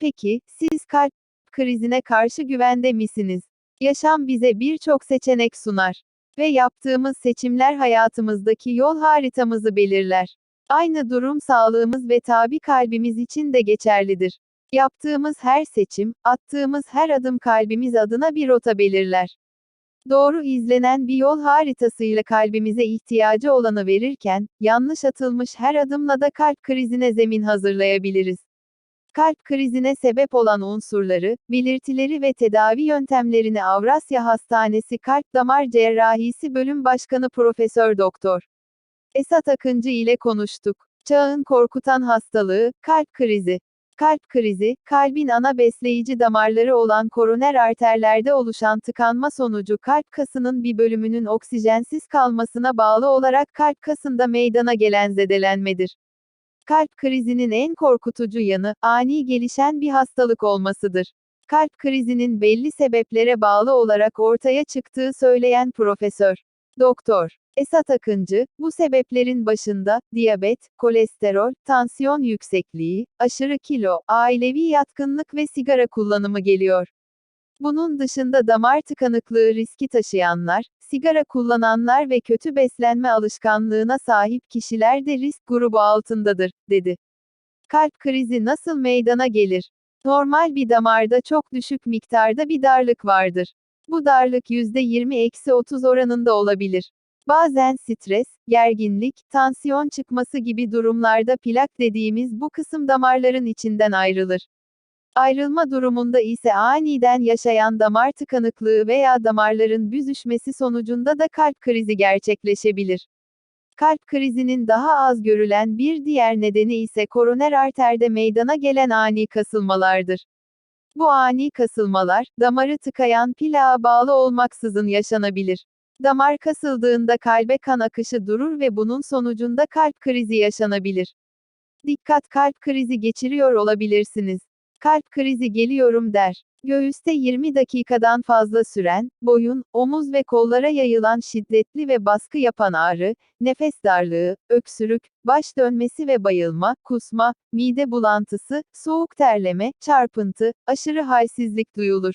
Peki, siz kalp krizine karşı güvende misiniz? Yaşam bize birçok seçenek sunar. Ve yaptığımız seçimler hayatımızdaki yol haritamızı belirler. Aynı durum sağlığımız ve tabi kalbimiz için de geçerlidir. Yaptığımız her seçim, attığımız her adım kalbimiz adına bir rota belirler. Doğru izlenen bir yol haritasıyla kalbimize ihtiyacı olanı verirken, yanlış atılmış her adımla da kalp krizine zemin hazırlayabiliriz. Kalp krizine sebep olan unsurları, belirtileri ve tedavi yöntemlerini Avrasya Hastanesi Kalp Damar Cerrahisi Bölüm Başkanı Profesör Doktor Esat Akıncı ile konuştuk. Çağın korkutan hastalığı, kalp krizi. Kalp krizi, kalbin ana besleyici damarları olan koroner arterlerde oluşan tıkanma sonucu kalp kasının bir bölümünün oksijensiz kalmasına bağlı olarak kalp kasında meydana gelen zedelenmedir. Kalp krizinin en korkutucu yanı, ani gelişen bir hastalık olmasıdır. Kalp krizinin belli sebeplere bağlı olarak ortaya çıktığı söyleyen Profesör Doktor Esat Akıncı, bu sebeplerin başında, diyabet, kolesterol, tansiyon yüksekliği, aşırı kilo, ailevi yatkınlık ve sigara kullanımı geliyor. Bunun dışında damar tıkanıklığı riski taşıyanlar, sigara kullananlar ve kötü beslenme alışkanlığına sahip kişiler de risk grubu altındadır, dedi. Kalp krizi nasıl meydana gelir? Normal bir damarda çok düşük miktarda bir darlık vardır. Bu darlık %20-30 oranında olabilir. Bazen stres, gerginlik, tansiyon çıkması gibi durumlarda plak dediğimiz bu kısım damarların içinden ayrılır. Ayrılma durumunda ise aniden yaşayan damar tıkanıklığı veya damarların büzüşmesi sonucunda da kalp krizi gerçekleşebilir. Kalp krizinin daha az görülen bir diğer nedeni ise koroner arterde meydana gelen ani kasılmalardır. Bu ani kasılmalar, damarı tıkayan plağa bağlı olmaksızın yaşanabilir. Damar kasıldığında kalbe kan akışı durur ve bunun sonucunda kalp krizi yaşanabilir. Dikkat kalp krizi geçiriyor olabilirsiniz. Kalp krizi geliyorum der. Göğüste 20 dakikadan fazla süren, boyun, omuz ve kollara yayılan şiddetli ve baskı yapan ağrı, nefes darlığı, öksürük, baş dönmesi ve bayılma, kusma, mide bulantısı, soğuk terleme, çarpıntı, aşırı halsizlik duyulur.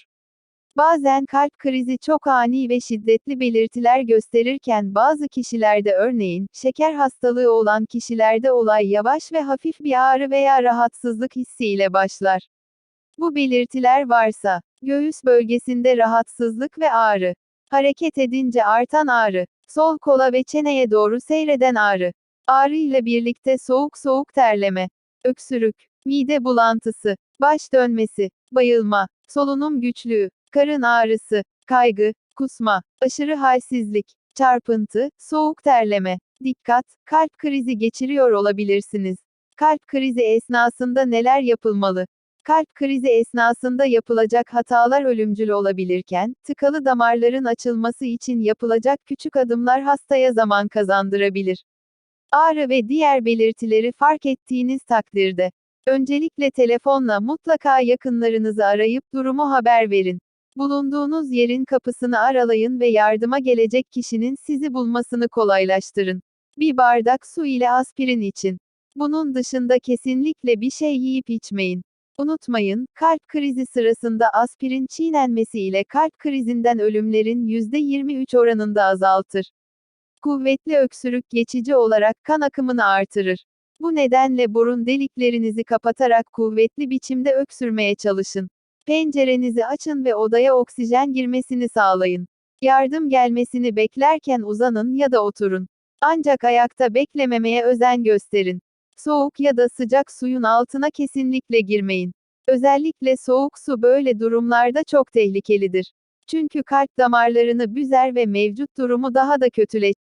Bazen kalp krizi çok ani ve şiddetli belirtiler gösterirken bazı kişilerde örneğin, şeker hastalığı olan kişilerde olay yavaş ve hafif bir ağrı veya rahatsızlık hissiyle başlar. Bu belirtiler varsa, göğüs bölgesinde rahatsızlık ve ağrı, hareket edince artan ağrı, sol kola ve çeneye doğru seyreden ağrı, ağrı ile birlikte soğuk soğuk terleme, öksürük, mide bulantısı, baş dönmesi, bayılma, solunum güçlüğü, karın ağrısı, kaygı, kusma, aşırı halsizlik, çarpıntı, soğuk terleme. Dikkat, kalp krizi geçiriyor olabilirsiniz. Kalp krizi esnasında neler yapılmalı? Kalp krizi esnasında yapılacak hatalar ölümcül olabilirken, tıkalı damarların açılması için yapılacak küçük adımlar hastaya zaman kazandırabilir. Ağrı ve diğer belirtileri fark ettiğiniz takdirde, öncelikle telefonla mutlaka yakınlarınızı arayıp durumu haber verin. Bulunduğunuz yerin kapısını aralayın ve yardıma gelecek kişinin sizi bulmasını kolaylaştırın. Bir bardak su ile aspirin için. Bunun dışında kesinlikle bir şey yiyip içmeyin. Unutmayın, kalp krizi sırasında aspirin çiğnenmesi ile kalp krizinden ölümlerin %23 oranında azaltır. Kuvvetli öksürük geçici olarak kan akımını artırır. Bu nedenle burun deliklerinizi kapatarak kuvvetli biçimde öksürmeye çalışın. Pencerenizi açın ve odaya oksijen girmesini sağlayın. Yardım gelmesini beklerken uzanın ya da oturun. Ancak ayakta beklememeye özen gösterin. Soğuk ya da sıcak suyun altına kesinlikle girmeyin. Özellikle soğuk su böyle durumlarda çok tehlikelidir. Çünkü kalp damarlarını büzer ve mevcut durumu daha da kötüleştirir.